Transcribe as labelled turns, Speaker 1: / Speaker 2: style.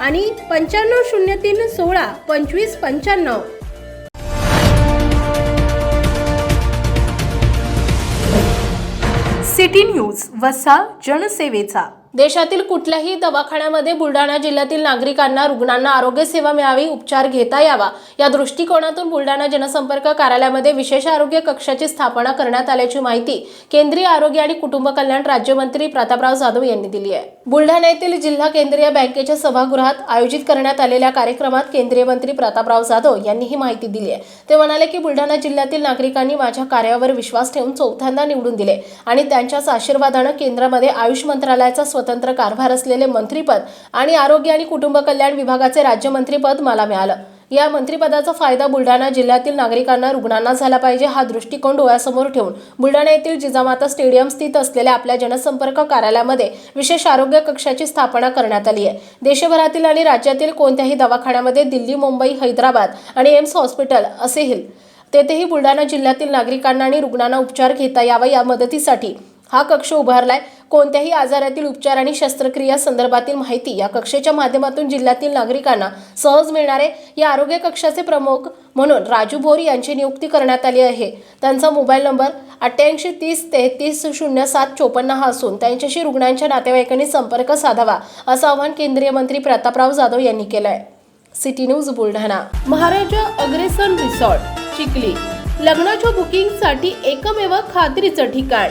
Speaker 1: आणि पंच्याण्णव शून्य तीन सोळा पंचवीस पंच्याण्णव.
Speaker 2: सिटी न्यूज वसा जनसेवेचा.
Speaker 1: देशातील कुठल्याही दवाखान्यामध्ये बुलढाणा जिल्ह्यातील नागरिकांना रुग्णांना आरोग्य सेवा मिळावी उपचार घेता यावा या दृष्टिकोनातून बुलढाणा जनसंपर्क कार्यालयामध्ये विशेष आरोग्य कक्षाची स्थापना करण्यात आल्याची माहिती केंद्रीय आरोग्य आणि कुटुंब कल्याण राज्यमंत्री प्रतापराव जाधव यांनी दिली आहे. बुलढाणा येथील जिल्हा केंद्रीय बँकेच्या सभागृहात आयोजित करण्यात आलेल्या कार्यक्रमात केंद्रीय मंत्री प्रतापराव जाधव यांनी ही माहिती दिली आहे. ते म्हणाले की बुलढाणा जिल्ह्यातील नागरिकांनी माझ्या कार्यावर विश्वास ठेवून चौथ्यांदा निवडून दिले आणि त्यांच्याच आशीर्वादानं केंद्रामध्ये आयुष मंत्रालयाचा स्वतंत्र कारभार असलेले मंत्रीपद आणि आरोग्य आणि कुटुंब कल्याण विभागाचे राज्यमंत्रीपद मला मिळालं. या मंत्रिपदाचा फायदा बुलढाणा जिल्ह्यातील नागरिकांना रुग्णांना झाला पाहिजे हा दृष्टिकोन डोळ्यासमोर ठेवून. बुलढाणा येथील जिजामाता स्टेडियम स्थित असलेल्या आपल्या जनसंपर्क कार्यालयामध्ये विशेष आरोग्य कक्षाची स्थापना करण्यात आली आहे. देशभरातील आणि राज्यातील कोणत्याही दवाखान्यामध्ये दिल्ली मुंबई हैदराबाद आणि एम्स हॉस्पिटल असेही. तेथेही बुलढाणा जिल्ह्यातील नागरिकांना आणि रुग्णांना उपचार घेता यावा या मदतीसाठी हा कक्ष उभारलाय. कोणत्याही आजारातील उपचार आणि शस्त्रक्रिया संदर्भातील माहिती या कक्षेच्या माध्यमातून जिल्ह्यातील नागरिकांना सहज मिळणारे या आरोग्य कक्षाचे प्रमुख म्हणून राजू भोर यांची नियुक्ती करण्यात आली आहे. त्यांचा मोबाईल नंबर अठ्ठ्याऐंशी तीस तेहतीस शून्य सात चोपन्न हा असून त्यांच्याशी रुग्णांच्या नातेवाईकांनी संपर्क साधावा असं आवाहन केंद्रीय मंत्री प्रतापराव जाधव यांनी केलं आहे city news Buldhana. Maharaja Agrasen resort Chikhli. लग्नाच्या बुकिंगसाठी एकमेव खात्रीचं ठिकाण.